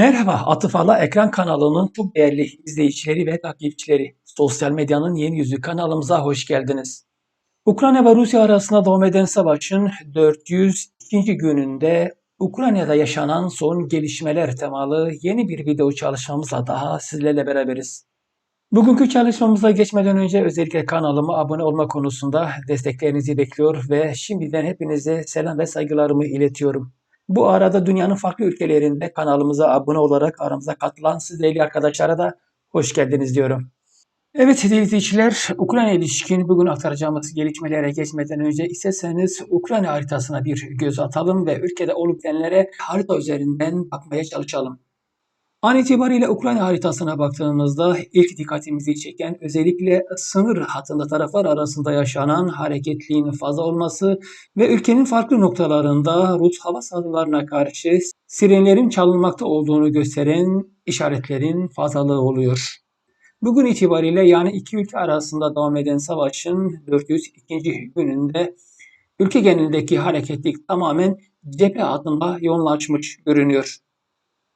Merhaba, Atıfala Ekran kanalının çok değerli izleyicileri ve takipçileri. Sosyal medyanın yeni yüzü kanalımıza hoş geldiniz. Ukrayna ve Rusya arasında devam eden savaşın 402. gününde Ukrayna'da yaşanan son gelişmeler temalı yeni bir video çalışmamızla daha sizlerle beraberiz. Bugünkü çalışmamıza geçmeden önce özellikle kanalıma abone olma konusunda desteklerinizi bekliyor ve şimdiden hepinize selam ve saygılarımı iletiyorum. Bu arada dünyanın farklı ülkelerinde kanalımıza abone olarak aramıza katılan siz değerli arkadaşlara da hoş geldiniz diyorum. Evet izleyiciler, Ukrayna ilişkin bugün aktaracağımız gelişmelere geçmeden önce isterseniz Ukrayna haritasına bir göz atalım ve ülkede olup bitenlere harita üzerinden bakmaya çalışalım. An itibariyle Ukrayna haritasına baktığımızda ilk dikkatimizi çeken özellikle sınır hattında taraflar arasında yaşanan hareketliğin fazla olması ve ülkenin farklı noktalarında Rus hava saldırılarına karşı sirenlerin çalınmakta olduğunu gösteren işaretlerin fazlalığı oluyor. Bugün itibariyle yani iki ülke arasında devam eden savaşın 402. gününde ülke genelindeki hareketlik tamamen cephe hattında yoğunlaşmış görünüyor.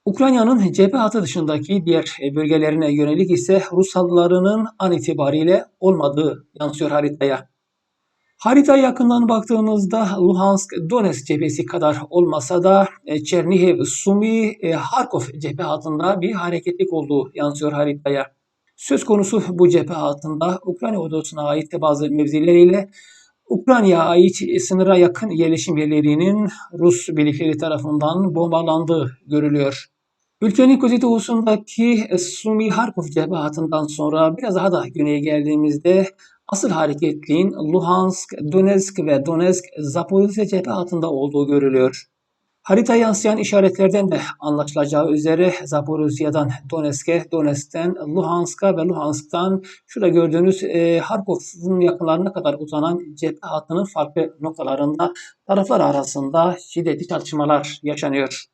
Ukrayna'nın cephe hattı dışındaki diğer bölgelerine yönelik ise Rus saldırılarının an itibariyle olmadığı yansıyor haritaya. Haritaya yakından baktığımızda Luhansk, Donetsk cephesi kadar olmasa da e, Chernihiv, Sumi, e, Harkov cephe hattında bir hareketlik olduğu yansıyor haritaya. Söz konusu bu cephe hattında Ukrayna ordusuna ait bazı mevzileriyle Ukrayna'ya ait sınıra yakın yerleşim yerlerinin Rus birlikleri tarafından bombalandığı görülüyor. Ülkenin kuzeydoğusundaki Sumi Harkov cephe hattından sonra biraz daha da güneye geldiğimizde asıl hareketliğin Luhansk, Donetsk ve Donetsk Zaporizhzhia cephe hattında olduğu görülüyor. Harita yansıyan işaretlerden de anlaşılacağı üzere Zaporizhya'dan Donetsk'e, Donetsk'ten Luhansk'a ve Luhansk'tan şurada gördüğünüz e, Harkov'un yakınlarına kadar uzanan cephe hattının farklı noktalarında taraflar arasında şiddetli çatışmalar yaşanıyor.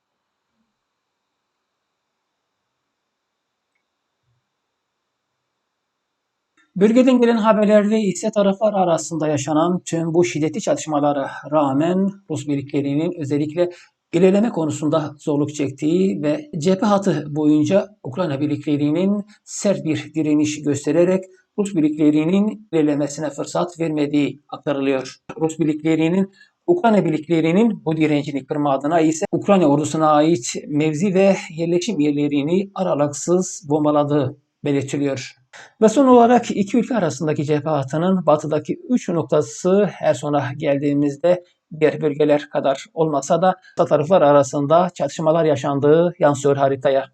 Bölgeden gelen haberlerde ise taraflar arasında yaşanan tüm bu şiddetli çatışmalara rağmen Rus birliklerinin özellikle ilerleme konusunda zorluk çektiği ve cephe hattı boyunca Ukrayna birliklerinin sert bir direniş göstererek Rus birliklerinin ilerlemesine fırsat vermediği aktarılıyor. Rus birliklerinin Ukrayna birliklerinin bu direncini kırma adına ise Ukrayna ordusuna ait mevzi ve yerleşim yerlerini aralıksız bombaladığı belirtiliyor. Ve son olarak iki ülke arasındaki cephe hattının batıdaki üç noktası her sona geldiğimizde diğer bölgeler kadar olmasa da taraflar arasında çatışmalar yaşandığı yansıyor haritaya.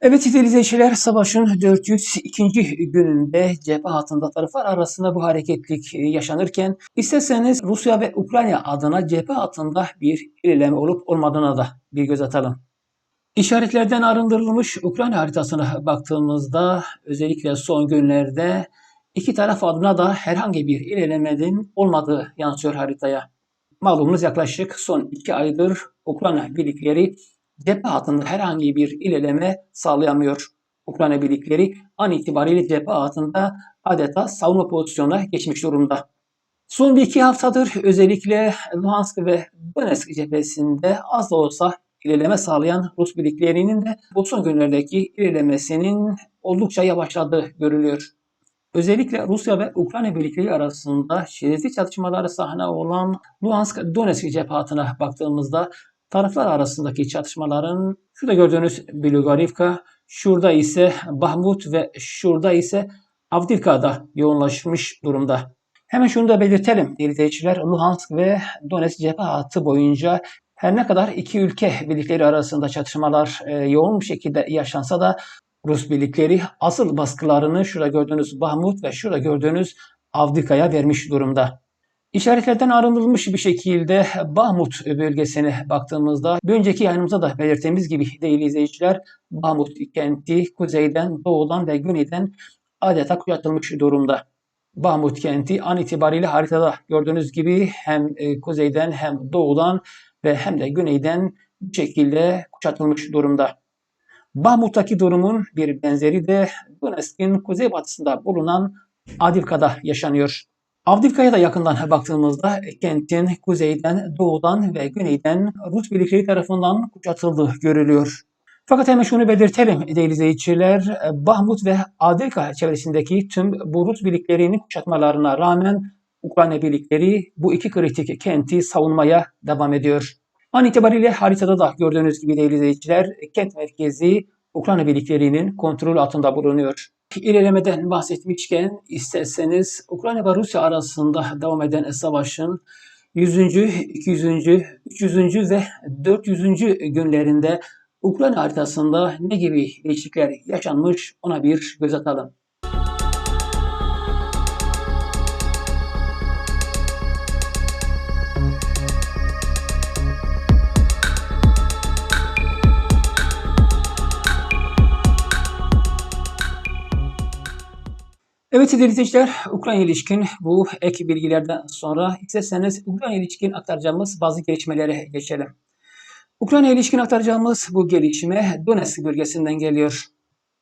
Evet izleyiciler savaşın 402. gününde cephe hattında taraflar arasında bu hareketlik yaşanırken isterseniz Rusya ve Ukrayna adına cephe hattında bir ilerleme olup olmadığına da bir göz atalım. İşaretlerden arındırılmış Ukrayna haritasına baktığımızda özellikle son günlerde iki taraf adına da herhangi bir ilerlemenin olmadığı yansıyor haritaya. Malumunuz yaklaşık son iki aydır Ukrayna birlikleri cephe hattında herhangi bir ilerleme sağlayamıyor. Ukrayna birlikleri an itibariyle cephe hattında adeta savunma pozisyonuna geçmiş durumda. Son bir iki haftadır özellikle Luhansk ve Donetsk cephesinde az da olsa ilerleme sağlayan Rus birliklerinin de bu son günlerdeki ilerlemesinin oldukça yavaşladığı görülüyor. Özellikle Rusya ve Ukrayna birlikleri arasında şiddetli çatışmaları sahne olan Luhansk-Donetsk cephe hattına baktığımızda taraflar arasındaki çatışmaların şurada gördüğünüz Bilogorivka, şurada ise Bahmut ve şurada ise Avdivka'da yoğunlaşmış durumda. Hemen şunu da belirtelim izleyiciler. Luhansk ve Donetsk cephe hattı boyunca her ne kadar iki ülke birlikleri arasında çatışmalar e, yoğun bir şekilde yaşansa da Rus birlikleri asıl baskılarını şurada gördüğünüz Bahmut ve şurada gördüğünüz Avdika'ya vermiş durumda. İşaretlerden arındırılmış bir şekilde Bahmut bölgesine baktığımızda bir önceki yayınımızda da belirttiğimiz gibi değerli izleyiciler Bahmut kenti kuzeyden, doğudan ve güneyden adeta kuşatılmış durumda. Bahmut kenti an itibariyle haritada gördüğünüz gibi hem e, kuzeyden hem doğudan ve hem de güneyden bu şekilde kuşatılmış durumda. Bahmut'taki durumun bir benzeri de Donetsk'in kuzeybatısında bulunan Avdivka'da yaşanıyor. Avdivka'ya da yakından baktığımızda kentin kuzeyden, doğudan ve güneyden Rus birlikleri tarafından kuşatıldığı görülüyor. Fakat hemen şunu belirtelim değerli izleyiciler. Bahmut ve Adilka çevresindeki tüm bu Rus birliklerinin kuşatmalarına rağmen Ukrayna birlikleri bu iki kritik kenti savunmaya devam ediyor. An itibariyle haritada da gördüğünüz gibi değerli izleyiciler kent merkezi Ukrayna birliklerinin kontrol altında bulunuyor. İlerlemeden bahsetmişken isterseniz Ukrayna ve Rusya arasında devam eden savaşın 100. 200. 300. ve 400. günlerinde Ukrayna haritasında ne gibi değişiklikler yaşanmış ona bir göz atalım. Evet sevgili izleyiciler, Ukrayna ilişkin bu ek bilgilerden sonra isterseniz Ukrayna ilişkin aktaracağımız bazı gelişmelere geçelim. Ukrayna ilişkin aktaracağımız bu gelişme Donetsk bölgesinden geliyor.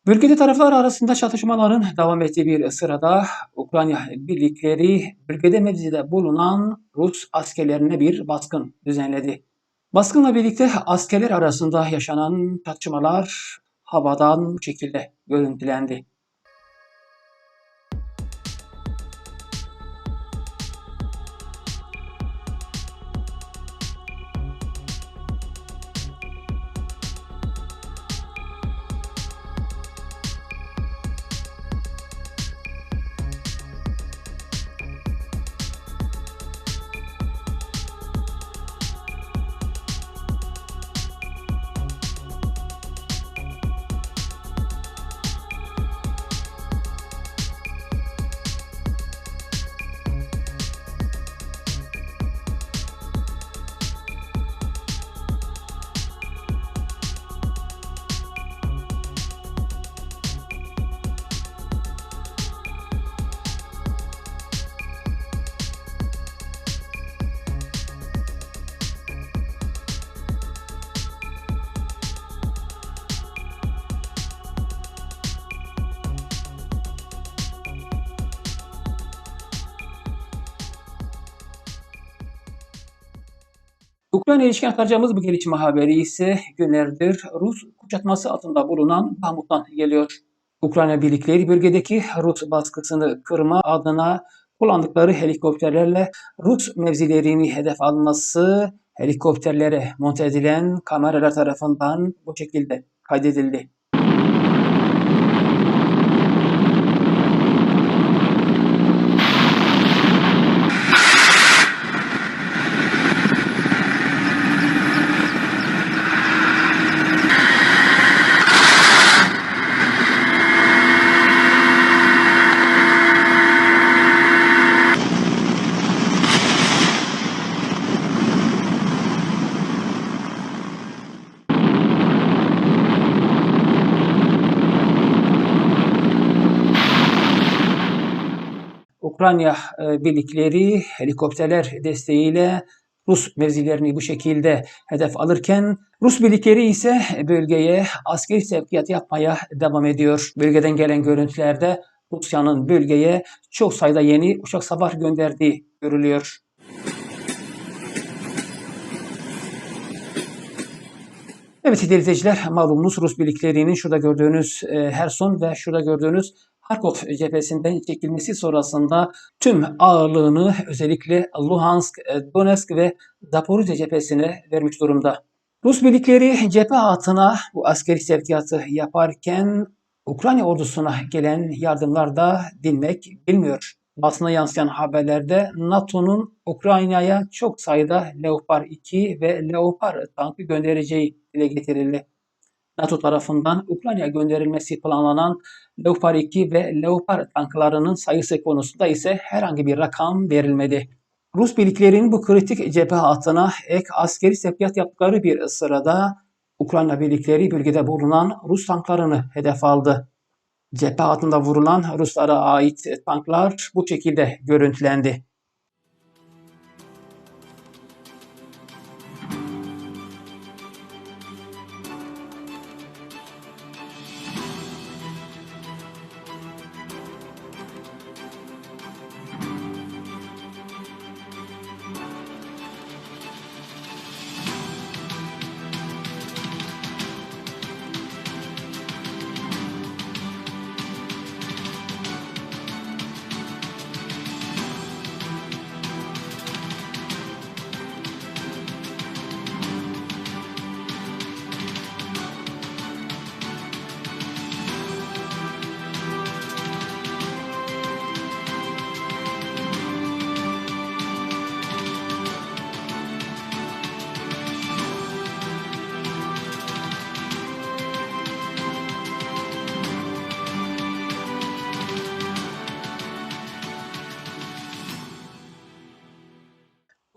Bölgede taraflar arasında çatışmaların devam ettiği bir sırada Ukrayna birlikleri bölgede mevzide bulunan Rus askerlerine bir baskın düzenledi. Baskınla birlikte askerler arasında yaşanan çatışmalar havadan bu şekilde görüntülendi. Ukrayna ilişkin aktaracağımız bu gelişme haberi ise günlerdir Rus kuşatması altında bulunan Bahmut'tan geliyor. Ukrayna birlikleri bölgedeki Rus baskısını kırma adına kullandıkları helikopterlerle Rus mevzilerini hedef alması helikopterlere monte edilen kameralar tarafından bu şekilde kaydedildi. Ukrayna e, birlikleri helikopterler desteğiyle Rus mevzilerini bu şekilde hedef alırken Rus birlikleri ise bölgeye askeri sevkiyat yapmaya devam ediyor. Bölgeden gelen görüntülerde Rusya'nın bölgeye çok sayıda yeni uçak savar gönderdiği görülüyor. Evet izleyiciler malumunuz Rus birliklerinin şurada gördüğünüz e, Herson ve şurada gördüğünüz Harkov cephesinden çekilmesi sonrasında tüm ağırlığını özellikle Luhansk, e, Donetsk ve Zaporizhia cephesine vermiş durumda. Rus birlikleri cephe hattına bu askeri sevkiyatı yaparken Ukrayna ordusuna gelen yardımlar da dinmek bilmiyor. Basına yansıyan haberlerde NATO'nun Ukrayna'ya çok sayıda Leopard 2 ve Leopard tankı göndereceği dile getirildi. NATO tarafından Ukrayna'ya gönderilmesi planlanan Leopard 2 ve Leopard tanklarının sayısı konusunda ise herhangi bir rakam verilmedi. Rus birliklerinin bu kritik cephe hattına ek askeri sevkiyat yaptıkları bir sırada Ukrayna birlikleri bölgede bulunan Rus tanklarını hedef aldı. Cephe hattında vurulan Ruslara ait tanklar bu şekilde görüntülendi.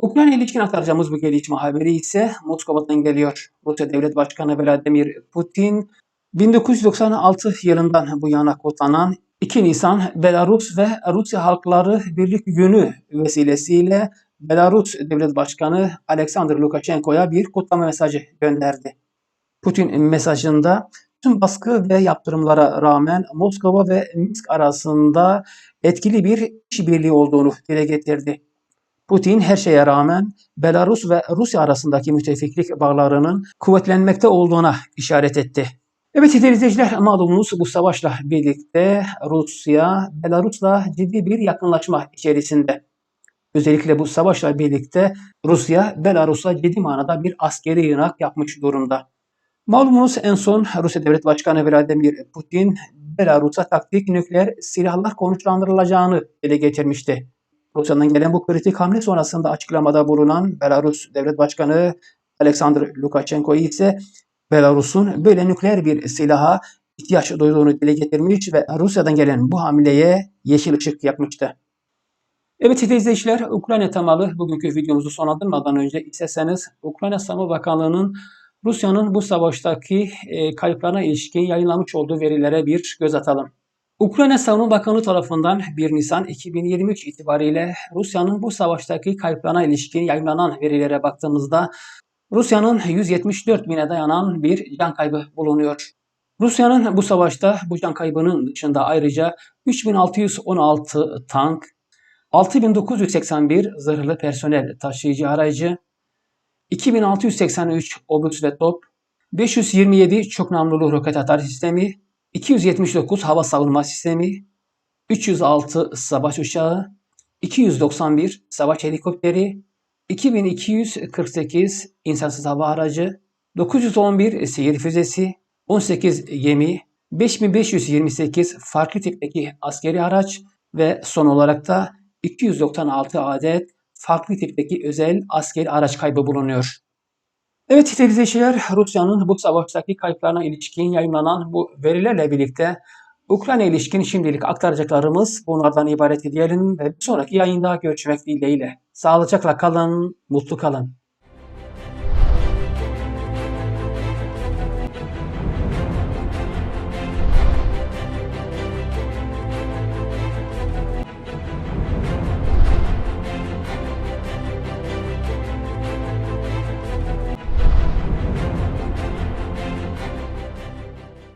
Ukrayna ilişkin aktaracağımız bu gelişme haberi ise Moskova'dan geliyor. Rusya Devlet Başkanı Vladimir Putin 1996 yılından bu yana kutlanan 2 Nisan Belarus ve Rusya Halkları Birlik Günü vesilesiyle Belarus Devlet Başkanı Alexander Lukashenko'ya bir kutlama mesajı gönderdi. Putin mesajında tüm baskı ve yaptırımlara rağmen Moskova ve Minsk arasında etkili bir işbirliği olduğunu dile getirdi. Putin her şeye rağmen Belarus ve Rusya arasındaki müttefiklik bağlarının kuvvetlenmekte olduğuna işaret etti. Evet izleyiciler malumunuz bu savaşla birlikte Rusya Belarus'la ciddi bir yakınlaşma içerisinde. Özellikle bu savaşla birlikte Rusya Belarus'a ciddi manada bir askeri yığınak yapmış durumda. Malumunuz en son Rusya Devlet Başkanı Vladimir Putin Belarus'a taktik nükleer silahlar konuşlandırılacağını dile getirmişti. Rusya'nın gelen bu kritik hamle sonrasında açıklamada bulunan Belarus Devlet Başkanı Alexander Lukashenko ise Belarus'un böyle nükleer bir silaha ihtiyaç duyduğunu dile getirmiş ve Rusya'dan gelen bu hamleye yeşil ışık yakmıştı. Evet izleyiciler, Ukrayna temalı bugünkü videomuzu sonlandırmadan önce isterseniz Ukrayna Savunma Bakanlığı'nın Rusya'nın bu savaştaki e, kayıplarına ilişkin yayınlamış olduğu verilere bir göz atalım. Ukrayna Savunma Bakanlığı tarafından 1 Nisan 2023 itibariyle Rusya'nın bu savaştaki kayıplarına ilişkin yayınlanan verilere baktığımızda Rusya'nın 174 bine dayanan bir can kaybı bulunuyor. Rusya'nın bu savaşta bu can kaybının dışında ayrıca 3616 tank, 6981 zırhlı personel taşıyıcı aracı, 2683 obüs ve top, 527 çok namlulu roket atar sistemi, 279 hava savunma sistemi, 306 savaş uçağı, 291 savaş helikopteri, 2248 insansız hava aracı, 911 seyir füzesi, 18 gemi, 5528 farklı tipteki askeri araç ve son olarak da 296 adet farklı tipteki özel askeri araç kaybı bulunuyor. Evet izleyiciler, Rusya'nın bu savaştaki kayıplarına ilişkin yayınlanan bu verilerle birlikte Ukrayna ilişkin şimdilik aktaracaklarımız bunlardan ibaret diyelim ve bir sonraki yayında görüşmek dileğiyle. Sağlıcakla kalın, mutlu kalın.